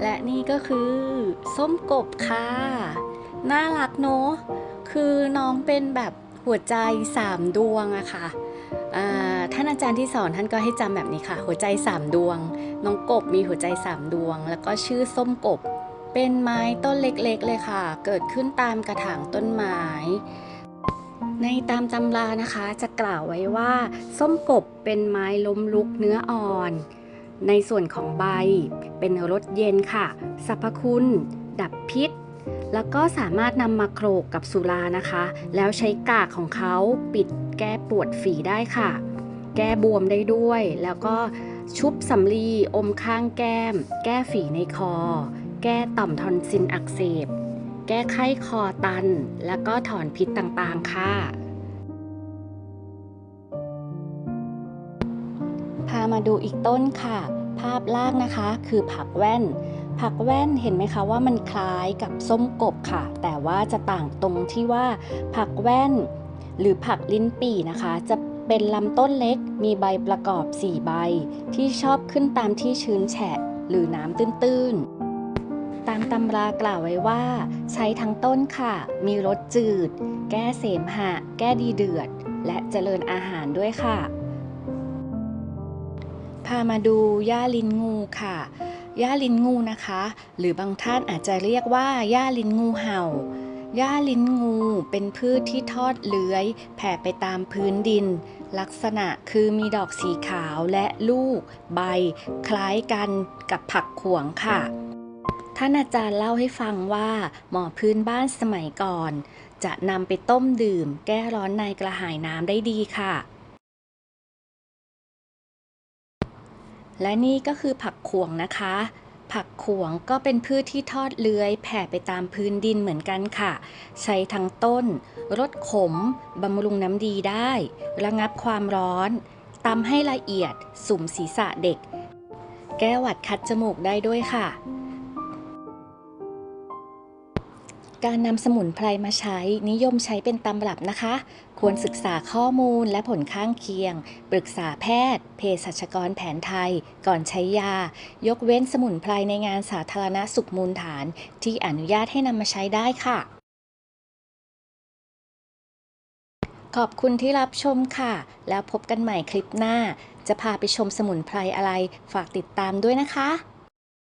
และนี่ก็คือ ส้มกบค่ะ น่ารักเนอะคือน้องเป็นแบบหัวใจสามดวงอะค่ะอ่าท่านอาจารย์ที่สอนท่านก็ให้จำแบบนี้ค่ะ หัวใจสามดวง น้องกบมีหัวใจสามดวง แล้วก็ชื่อส้มกบ เป็นไม้ต้นเล็กๆเลยค่ะ เกิดขึ้นตามกระถางต้นไม้ ในตามตำรานะคะจะกล่าวไว้ว่า ส้มกบเป็นไม้ล้มลุกเนื้ออ่อน ในส่วนของใบ เป็นรสเย็นค่ะ สรรพคุณ ดับพิษ แล้วก็สามารถนำมาโขลกกับสุรานะคะ แล้วใช้กากของเขาปิดแก้ปวดฝีได้ค่ะ แก้บวมได้ด้วย แล้วก็ชุบสำลีอมข้างแก้ม แก้ฝีในคอ แก้ต่อมทอนซิลอักเสบ แก้ไข้คอตัน แล้วก็ถอนพิษต่างๆ ค่ะ มาดูอีกต้นค่ะ ภาพล่างนะคะคือผักแว่น ผักแว่นเห็นไหมคะว่ามันคล้ายกับส้มกบค่ะ แต่ว่าจะต่างตรงที่ว่า ผักแว่น หรือผักลิ้นปี่นะคะ จะเป็นลำต้นเล็กมีใบประกอบ 4 ใบ ที่ชอบขึ้นตามที่ชื้นแฉะหรือน้ำตื้นๆตามตำรากล่าวไว้ว่า ใช้ทั้งต้นค่ะ มีรสจืด แก้เสมหะ แก้ดีเดือด และเจริญอาหารด้วยค่ะ พามาดูหญ้าลิ้นงูค่ะหญ้าลิ้นงูนะคะ หรือบางท่านอาจจะเรียกว่าหญ้าลิ้นงูเห่าหญ้าลิ้นงูเป็นพืชที่ทอดเลื้อย แผ่ไปตามพื้นดิน ลักษณะคือมีดอกสีขาวและลูก ใบ คล้ายกันกับผักขวงค่ะ ท่านอาจารย์เล่าให้ฟังว่าหมอพื้นบ้านสมัยก่อน จะนำไปต้มดื่ม แก้ร้อนในกระหายน้ำได้ดีค่ะ และนี่ก็คือผักขวงนะคะ ผักขวงก็เป็นพืชที่ทอดเลื้อยแผ่ไปตามพื้นดินเหมือนกันค่ะ ใช้ทั้งต้นรสขม บำรุงน้ำดีได้ ระงับความร้อนตำให้ละเอียด สุ่มศีรษะเด็ก แก้หวัดคัดจมูกได้ด้วยค่ะ การนำสมุนไพรมาใช้นิยมใช้เป็นตำรับนะคะ ควรศึกษาข้อมูลและผลข้างเคียง ปรึกษาแพทย์ เภสัชกรแผนไทย ก่อนใช้ยา ยกเว้นสมุนไพรในงานสาธารณสุขมูลฐาน ที่อนุญาตให้นำมาใช้ได้ค่ะ ขอบคุณที่รับชมค่ะ แล้วพบกันใหม่คลิปหน้า จะพาไปชมสมุนไพรอะไร ฝากติดตามด้วยนะคะ